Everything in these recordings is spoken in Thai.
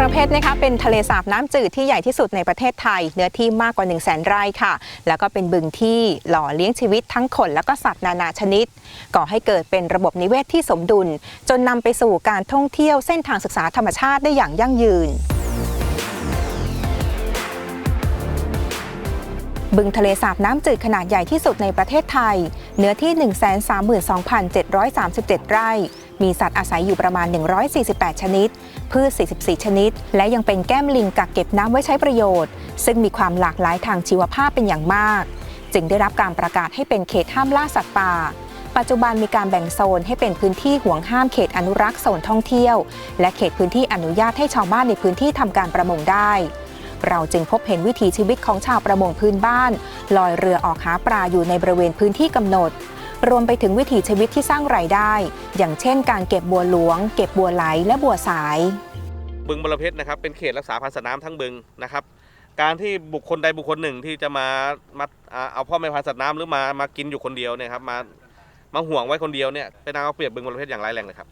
ชรนะคะเป็นทะเลสาบน้ำจืดที่ใหญ่ที่สุดในประเทศไทย เนื้อที่มากกว่า 1 0 0 0 0แสนไร่ค่ะ แล้วก็เป็นบึงที่หล่อเลี้ยงชีวิตทั้งคนและก็สัตว์นานาชนิด ก่อให้เกิดเป็นระบบนิเวศที่สมดุล จนนำไปสู่การท่องเที่ยวเส้นทางศึกษาธรรมชาติได้อย่างยั่งยืนบึงทะเลสาบน้ำจืดขนาดใหญ่ที่สุดในประเทศไทย เนื้อที่ 132,737 ไร่ มีสัตว์อาศัยอยู่ประมาณ 148 ชนิด พืช 44 ชนิด และยังเป็นแก้มลิงกักเก็บน้ำไว้ใช้ประโยชน์ ซึ่งมีความหลากหลายทางชีวภาพเป็นอย่างมาก จึงได้รับการประกาศให้เป็นเขตห้ามล่าสัตว์ป่า ปัจจุบันมีการแบ่งโซนให้เป็นพื้นที่ห่วงห้ามเขตอนุรักษ์โซนท่องเที่ยว และเขตพื้นที่อนุญาตให้ชาวบ้านในพื้นที่ทำการประมงได้เราจึงพบเห็นวิถีชีวิตของชาวประมงพื้นบ้าน ลอยเรือออกหาปลาอยู่ในบริเวณพื้นที่กำหนด รวมไปถึงวิถีชีวิตที่สร้างรายได้ อย่างเช่น การเก็บบัวหลวง เก็บบัวไหลและบัวสาย บึงบรเพชรนะครับเป็นเขตรักษาพันธุ์สัตว์น้ำทั้งบึงนะครับ การที่บุคคลใดบุคคลหนึ่งที่จะมามาเอาพ่อแม่พันธุ์สัตว์น้ำหรือมามากินอยู่คนเดียวเนี่ยครับมามาห่วงไว้คนเดียวเนี่ยเป็นการเอาเปรียบบึงบรเพชรอย่างร้ายแรงเลยครับ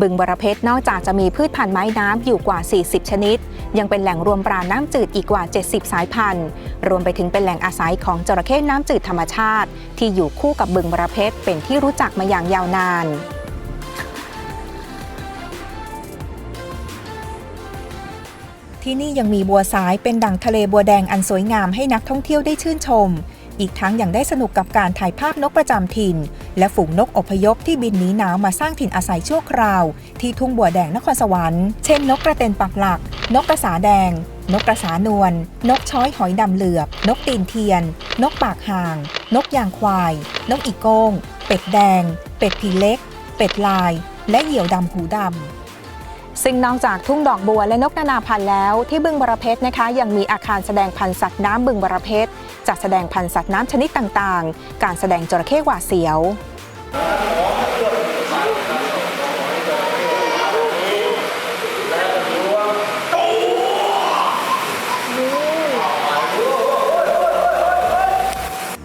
บึงบรเพชรนอกจากจะมีพืชพันธุ์ไม้น้ำอยู่กว่า 40 ชนิด ยังเป็นแหล่งรวมปลาน้ำจืดอีกกว่า 70 สายพันธุ์ รวมไปถึงเป็นแหล่งอาศัยของจระเข้น้ำจืดธรรมชาติ ที่อยู่คู่กับบึงบรเพชรเป็นที่รู้จักมาอย่างยาวนานที่นี่ยังมีบัวสายเป็นดั่งทะเลบัวแดงอันสวยงามให้นักท่องเที่ยวได้ชื่นชม อีกทั้งยังได้สนุกกับการถ่ายภาพนกประจำถิ่น และฝูงนกอพยพที่บินหนีหนาวมาสร้างถิ่นอาศัยชั่วคราว ที่ทุ่งบัวแดงนครสวรรค์ เช่นนกกระเต็นปักหลัก นกกระสาแดง นกกระสานวล นกช้อยหอยดำเหลือบ นกตีนเทียน นกปากห่าง นกยางควาย นกอีโก้ง เป็ดแดง เป็ดผีเล็ก เป็ดลาย และเหยี่ยวดำหูดำซึ่งนอกจากทุ่งดอกบัวและนกนานาพันธุ์แล้ว ที่บึงบรเพชรนะคะ ยังมีอาคารแสดงพันธุ์สัตว์น้ำบึงบรเพชร จัดแสดงพันธุ์สัตว์น้ำชนิดต่างๆ การแสดงจระเข้หวาดเสียว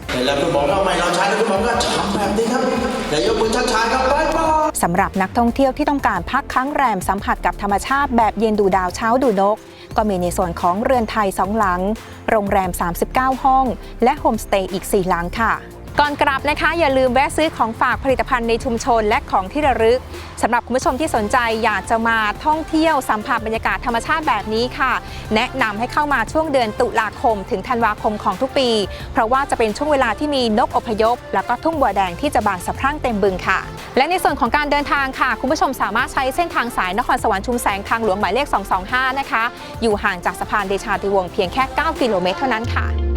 เสร็จแล้วคุณหมอก็ไม่เราใช้แล้วคุณหมอก็ทำแบบนี้ครับอย่ายกมือช้าๆครับไปไปสำหรับนักท่องเที่ยวที่ต้องการพักค้างแรมสัมผัสกับธรรมชาติแบบเย็นดูดาวเช้าดูนก ก็มีในส่วนของเรือนไทย 2 หลัง โรงแรม 39 ห้อง และโฮมสเตย์อีก 4 หลังค่ะ ก่อนกลับนะคะอย่าลืมแวะซื้อของฝากผลิตภัณฑ์ในชุมชนและของที่ระลึกสำหรับคุณผู้ชมที่สนใจอยากจะมาท่องเที่ยวสัมผัสบรรยากาศธรรมชาติแบบนี้ค่ะ แนะนำให้เข้ามาช่วงเดือนตุลาคม ถึงธันวาคมของทุกปี เพราะว่าจะเป็นช่วงเวลาที่มีนกอพยพ แล้วก็ทุ่งบัวแดงที่จะบานสะพรั่งเต็มบึงค่ะ และในส่วนของการเดินทางค่ะ คุณผู้ชมสามารถใช้เส้นทางสายนครสวรรค์ชุมแสงทางหลวงหมายเลข 225 นะคะ อยู่ห่างจากสะพานเดชาติวงศ์เพียงแค่ 9 กิโลเมตรเท่านั้นค่ะ